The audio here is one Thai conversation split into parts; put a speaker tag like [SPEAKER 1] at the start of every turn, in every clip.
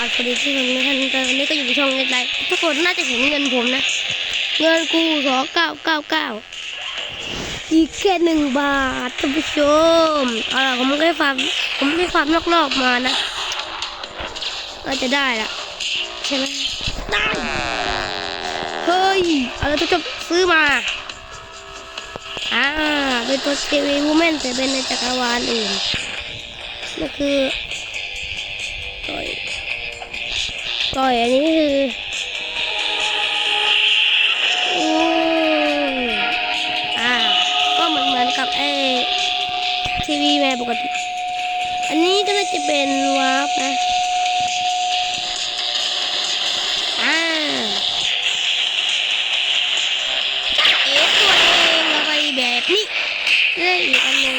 [SPEAKER 1] าสวัสดีที่ผมท่านตอนนี้ก็อยู่ในช่องเล็กๆทุกคนน่าจะเห็นเงินผมนะ เงินกูสองเก้าเก้าเก้าอีกแค่หนึ่งบาทท่านผู้ชมเอาล่ะผมไม่ได้ฟาร์มผมไม่ได้ฟาร์มนอกๆมานะก็จะได้ละใช่ไหมได้เฮ้ยเอาละทุกคนซื้อมาอ่าเป็นตัวเทวีวูแมนแต่เป็นในจักรวาลอื่นนั่นคือต่อย ต่อยอันนี้คืออืมอ่า ก็เหมือนเหมือนกับไอ้ทีวีแมนปกติ อันนี้ก็น่าจะเป็นวาร์ปนะอ่าเอ๋ตัวเองแล้วไปแบบนี้ได้อีกอันหนึ่ง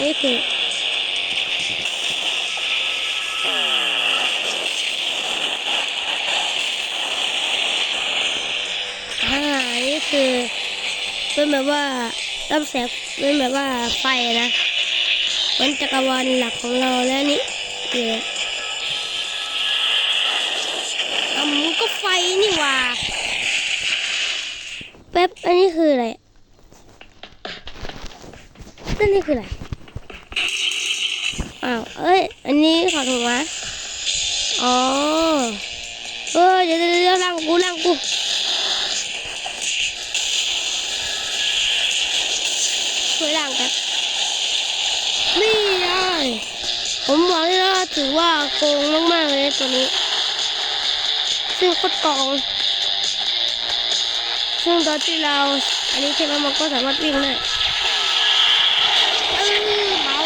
[SPEAKER 1] นี่คือ เป็นแบบว่าลำแสงเป็นแบบว่าไฟนะมันจักรวาลหลักของเราแล้วนี่คืออะมันก็ไฟนี่ว่าแป๊บอันนี้คืออะไรนั่นนี่คืออะไรอ้าวเอ้ยอันนี้ขอถูกวะอ๋อเออเดี๋ยวเดี๋ยวเดี๋ยวล่างกูล่างกู ถือว่าโกงมาก ๆ เลยตัวนี้ ซึ่งโคตรกอง ซึ่งตอนที่เรา อันนี้ใช่ไหมมันก็สามารถวิ่งได้เออเผา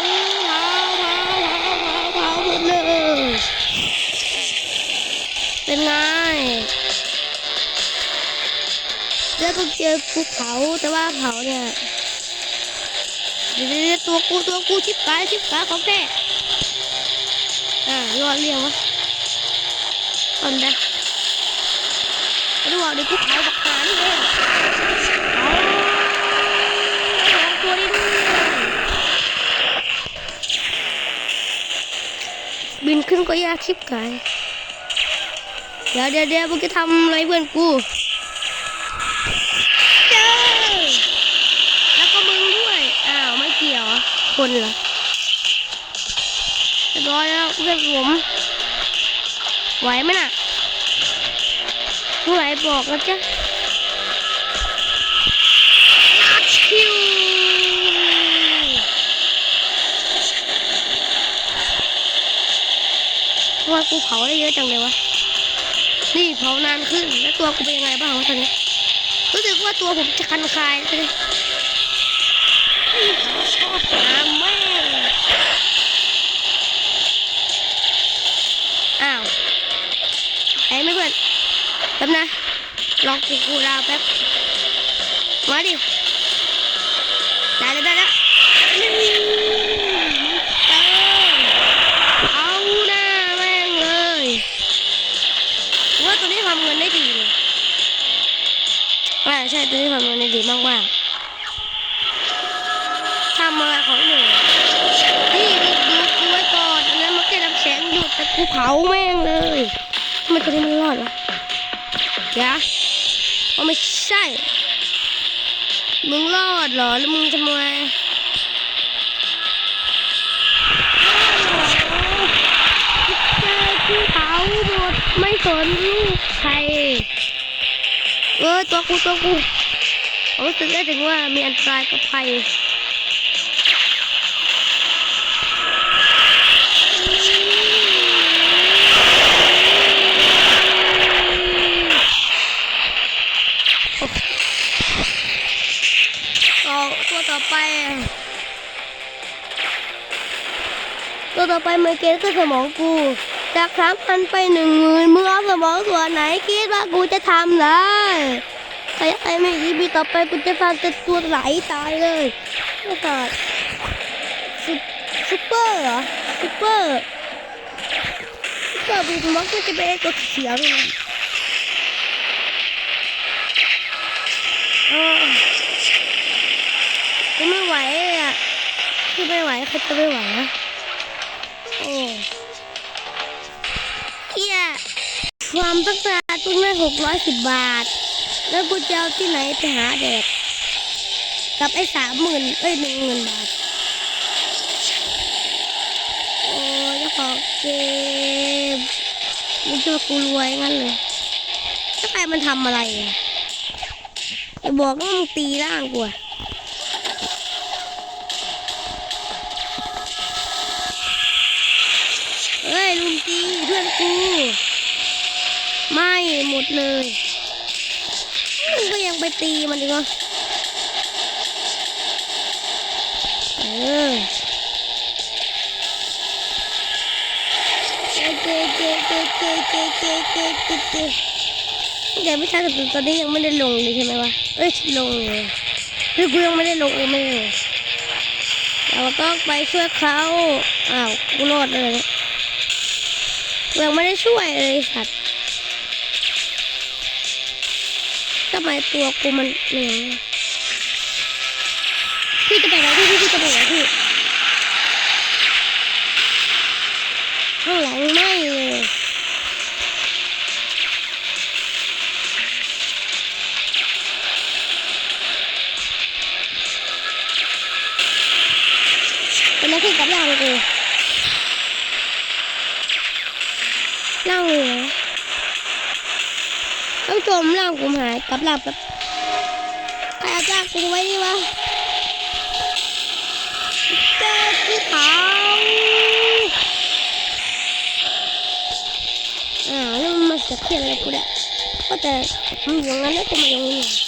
[SPEAKER 1] เผาเผาเผาเผาเผาหมดเลยเป็นไงแล้วก็เจอภูเขาแต่ว่าเผาเนี่ยเดี๋ยวตัวกูตัวกูชิบกายชิบกายของแท้ อ่ารอดเรียงวะก่อนนะดูว่าเดี๋ยวกูเผาบักหานี่เองเอาสองตัวนี้ด้วยบินขึ้นก็ยากชิบกายเดี๋ยวเดี๋ยวเดี๋ยวมึงจะทำอะไรเพื่อนกูเจ้าแล้วก็มึงด้วย อ้าว ไม่เกี่ยวอะคนเหรอเรีย บร้อยแล้วเพื่อนผมไหวไหมน่ะไม่ไหวบอกนะจ๊ะคิวทำไมกูเผาได้เยอะจังเลยวะนี่เผานานขึ้นแล้วตัวกูเป็นยังไงบ้างวะตอนนี้รู้สึกว่าตัวผมจะคันคายเลยชอบหาแม่ ไอ้ไม่เพื่อนแป๊บนะลองกูกูดาวแป๊บมาดิได้แล้วได้แล้วนี่เออเอาหน้าแม่งเลยว่าตัวนี้ทำเงินได้ดีเลยอ่าใช่ตัวนี้ทำเงินได้ดีมากๆทำอะไรของหนูนี่ดูดูกูไว้ก่อนอันนั้นมันแค่น้ำแข็งหยุดแต่กูเผาแม่งเลย ทำไมตัวนี้มันรอดวะเดี๋ยวเอาไม่ใช่ มึงรอดเหรอแล้วมึงจะมาเจอกูเผาหมดไม่สนลูกใคร เออตัวกูตัวกูผมรู้สึกได้ถึงว่ามีอันตรายกับภัย ต่อไปตัวต่อไปเมื่อกี้ก็สมองกู จากสามพันไปหนึ่งหมื่นมึงเอาสมองส่วนไหนคิดว่ากูจะทำได้ใครใครไม่อีพีต่อไปกูจะฟังแต่ตัวไหลตายเลยไม่ขาดซุปเปอร์เหรอซุปเปอร์ซุปเปอร์บีมักก็จะเป็นไอ้ตัวเขียวเลย นะอ๋อกูไม่ไหวอะคือไม่ไหวใครจะไม่ไหวนะโอ้เฮียความต้องการตุ้งได้หกร้อยสิบบาท แล้วกูจะเอาที่ไหนไปหาแดกกับไอ้สามหมื่นเอ้ยหนึ่งหมื่นบาท โอ้ยเจ้าขอเกมมึงจะกูรวยงั้นเลยถ้าใครมันทำอะไรอะไอ้บอกว่ามึงตีร่างกูอะ พื่อนกูไม่หมดเลยมึงก็ยังไปตีมันอีกเหรอเออเจเจเจเจเจเจเจเจเจเจเดี๋ยวไม่ทันแต่ตอนนี้ยังไม่ได้ลงเลยใช่ไหมวะเอ้ยลงเลยคือกูยังไม่ได้ลงเองไม่ได้ลงเราต้องไปช่วยเขาอ้าวกูรอดเลยกูยั ยังไม่ได้ช่วยเลยสัตว์ทำไมตัวกูมันเหลือยพี่จะไปไหนพี่พี่จะไปไหนพี่ ร่างเหรอท่านผู้ชมร่างกูหายกับร่างแบบใครเอาจ้างกูไว้ดีวะเจ้าที่เขาอ่าแล้วมันมาสักเทียนอะไรกูเนี่ยก็แต่มันอย่างนั้นแล้วกูมาอย่างนี้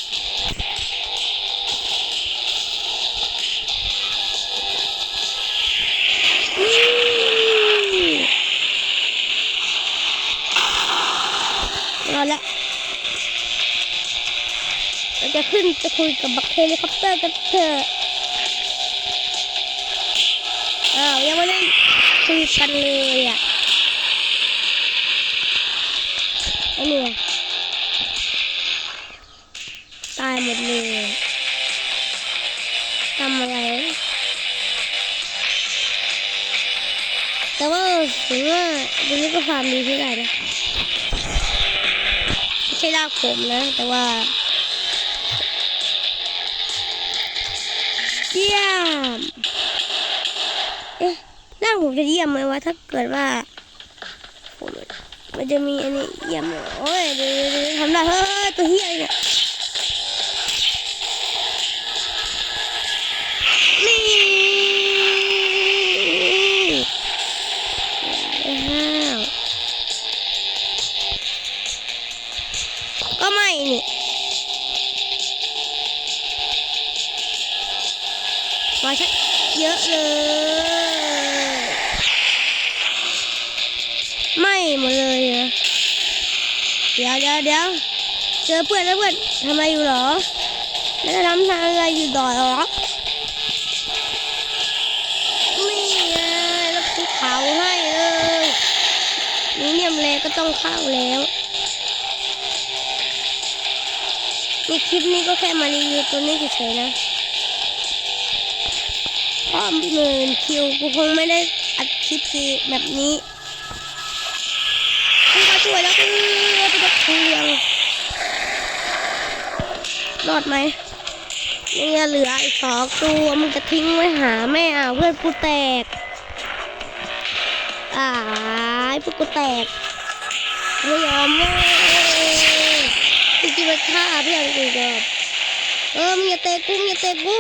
[SPEAKER 1] จะขึ้นจะคุยกับบักเฮลิคอปเตอร์กันเถอะอ้าวยังไม่ได้คุยกันเลยอะไอ้เนี่ยตายหมดเลยทำอะไร แต่ว่าถือว่าตรงนี้ก็ความดีที่ได้นะ ไม่ใช่ลากผมนะ แต่ว่า เยี่ยม เอ๊ะร่างผมจะเยี่ยมไหมวะถ้าเกิดว่าผมมันจะมีอันนี้เยี่ยมเลยโอ้ยเดี๋ยวทำได้เฮ้ยตัวเฮียเนี่ยนี่อ้าวก็ไม่นี่ มาชักเยอะเลย ไม่หมดเลยเดี๋ยวเดี๋ยวเดี๋ยวเจอเพื่อนแล้วเพื่อนทำอะไรอยู่เหรอ แล้วจะทำอะไรอยู่ต่อเหรอนี่ไงแล้วกูเผาให้เลยนี่เนี่ยมแรงก็ต้องเข้าแล้วในคลิปนี้ก็แค่มารีวิวตัวนี้เฉยๆนะ หมื่นคิวกูคงไม่ได้อัดคลิปแบบนี้มึงมาช่วยแล้วคือไปตะเคียงรอดไหมเนี่ยเหลืออีกสองตัวมึงจะทิ้งไว้หาแม่อะเพื่อนกูแตกตายเพื่อนกูแตกไม่ยอมเว้ยจริงๆมันฆ่าเพื่อนกูยอมเออมึงอย่าเตะกูมึงอย่าเตะกู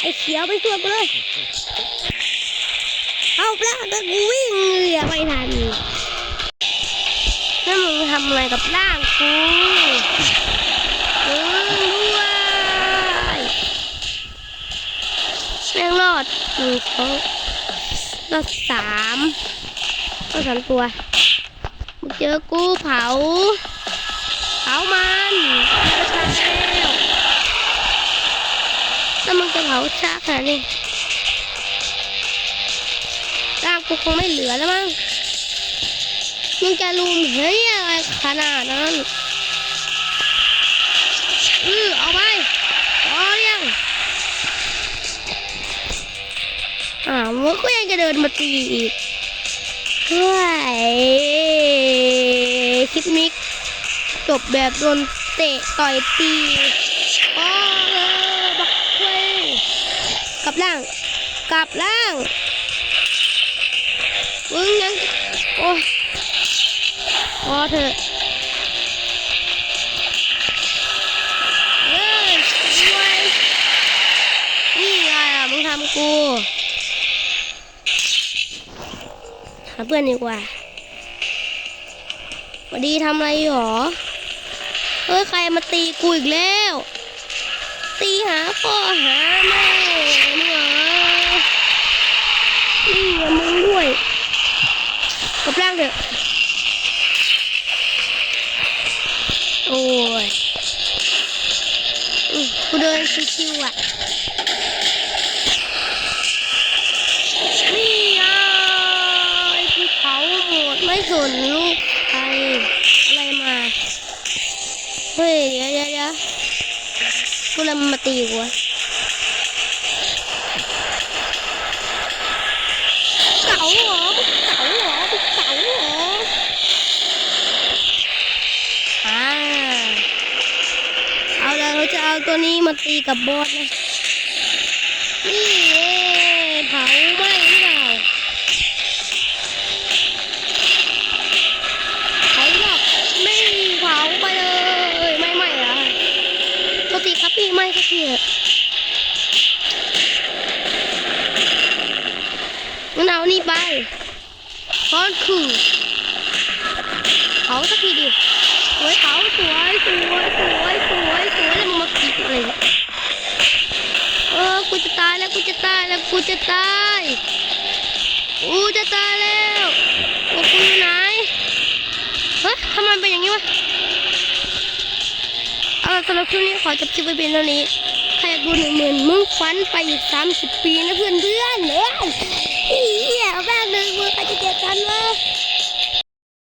[SPEAKER 1] ไอ้เขียวไปช่วยกูเลย เอาปลาแต่กูวิ่งเหลือไม่ทันนั่นมึงทำอะไรกับร่างกูมึงด้วยแม่งรอดหนึ่งสองรอดสามรอดสามตัวมึงเจอกูเผา เผามันจะตายแล้ว เผาช้าขนาดนี้ร่างกูคงไม่เหลือแล้วมั้งมึงจะลุมเฮ้ยอะไรขนาดนั้นอือเอาไปเอายังอ่าวมันก็ยังจะเดินมาตีอีกเฮ้ยคลิปนี้จบแบบโดนเตะต่อยตีโอ้เลยบักเว้ย กลับล่าง กลับล่างมึงยังโอ้ยพอเถอะเอ้ยรวยนี่ไงล่ะมึงทำกูหาเพื่อนดีกว่าวัสดีทำอะไรหรอ เฮ้ย ใครมาตีกูอีกแล้ว ตีหาพ่อหาแม่มึงเหรอนี่มึงด้วยกับร่างเถอะโอ้ยอืมกูเดินชิวๆอะนี่ไงภูเขาหมดไม่สนลูก มาตีกูวะเก๋าเหรอมึงเก๋าเหรอมึงเก๋าเหรออ่าเอาละเราจะเอาตัวนี้มาตีกับบอสนะนี่เผาไหม พี่ไม้สักทีเอะงั้นเอานี่ไปคอนคือเผาสักทีดิสวยเผาสวยสวยสวยสวยสวยแล้วมึงมากินอะไรเออกูจะตายแล้วกูจะตายแล้วกูจะตายกูจะตายแล้วโอ้กูอยู่ไหนเฮ้ยทำไมเป็นอย่างนี้วะ สำหรับคลิปนี้ขอจบคลิปไว้เพียงเท่านี้ใครอยากดูหนึ่งหมื่นมึงฟันไปอีกสามสิบปีนะเพื่อนเพื่อนเอ้ยเฮียแม่งหนึ่งมือใครจะเจ็บกันวะ